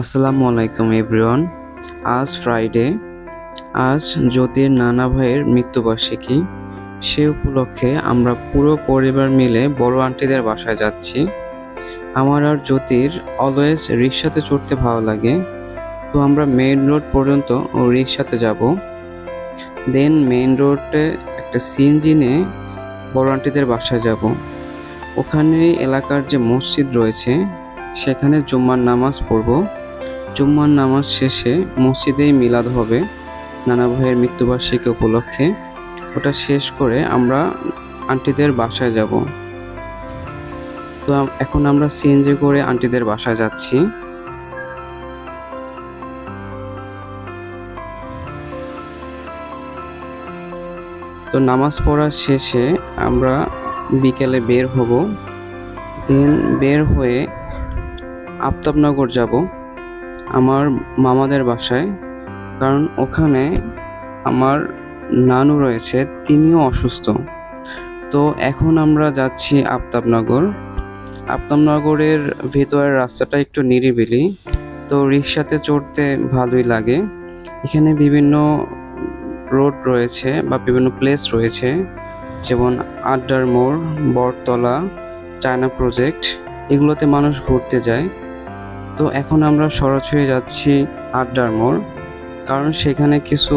আসসালামু আলাইকুম, এভরিওয়ান। আজ ফ্রাইডে আজ জ্যোতির নানা ভাইয়ের মৃত্যুবার্ষিকী। সে উপলক্ষে আমরা পুরো পরিবার মিলে বড় আন্টিদের বাসায় যাচ্ছি। আমার আর জ্যোতির অলওয়েজ রিক্সাতে চড়তে ভালো লাগে। তো আমরা মেইন রোড পর্যন্ত ও রিক্সাতে যাব। দেন মেইন রোডে একটা সিএনজি নিয়ে বড় আন্টিদের বাসায় যাব। ওখানে এলাকার যে মসজিদ রয়েছে, সেখানে জুম্মার নামাজ পড়ব। জুম্মার নামাজ শেষে মসজিদেই মিলাদ হবে, নানা ভাইয়ের মৃত্যুবার্ষিকী উপলক্ষে। ওটা শেষ করে আমরা আন্টিদের বাসায় যাব। তো এখন আমরা সিএনজি করে আন্টিদের বাসায় যাচ্ছি। তো নামাজ পড়ার শেষে আমরা বিকেলে বের হব। দেন বের হয়ে আফতাবনগর যাব। আমার মামাদের বাসায়, কারণ ওখানে আমার নানু রয়েছে, তিনিও অসুস্থ। তো এখন আমরা যাচ্ছি আফতাবনগর। আফতাবনগরের ভেতরের রাস্তাটা একটু নিরিবিলি, তো রিক্সাতে চড়তে ভালোই লাগে। এখানে বিভিন্ন রোড রয়েছে বা বিভিন্ন প্লেস রয়েছে, যেমন আড্ডার মোড়, বটতলা, চায়না প্রজেক্ট, এগুলোতে মানুষ ঘুরতে যায়। তো এখন আমরা সরাসরি যাচ্ছি আড্ডার মোড়, কারণ সেখানে কিছু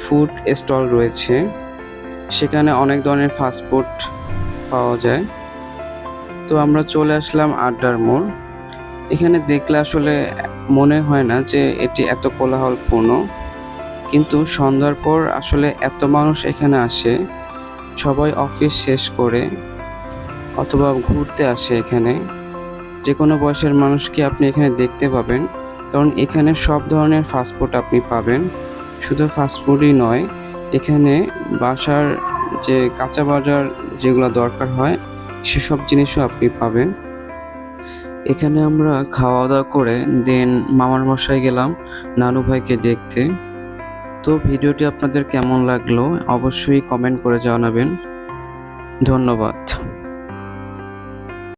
ফুড স্টল রয়েছে। সেখানে অনেক ধরনের ফাস্টফুড পাওয়া যায়। তো আমরা চলে আসলাম আড্ডার মোড়। এখানে দেখলে আসলে মনে হয় না যে এটি এত কোলাহলপূর্ণ, কিন্তু সন্ধ্যার পর আসলে এত মানুষ এখানে আসে, সবাই অফিস শেষ করে অথবা ঘুরতে আসে এখানে। যে কোনো বয়সের মানুষকে আপনি এখানে দেখতে পাবেন, কারণ এখানে সব ধরনের ফাস্টফুড আপনি পাবেন। শুধু ফাস্টফুডই নয়, এখানে বাসার যে কাঁচা বাজার যেগুলো দরকার হয়, সেসব জিনিসও আপনি পাবেন। এখানে আমরা খাওয়া দাওয়া করে দেন মামার বাসায় গেলাম নানু ভাইকে দেখতে। তো ভিডিওটি আপনাদের কেমন লাগল অবশ্যই কমেন্ট করে জানাবেন। ধন্যবাদ।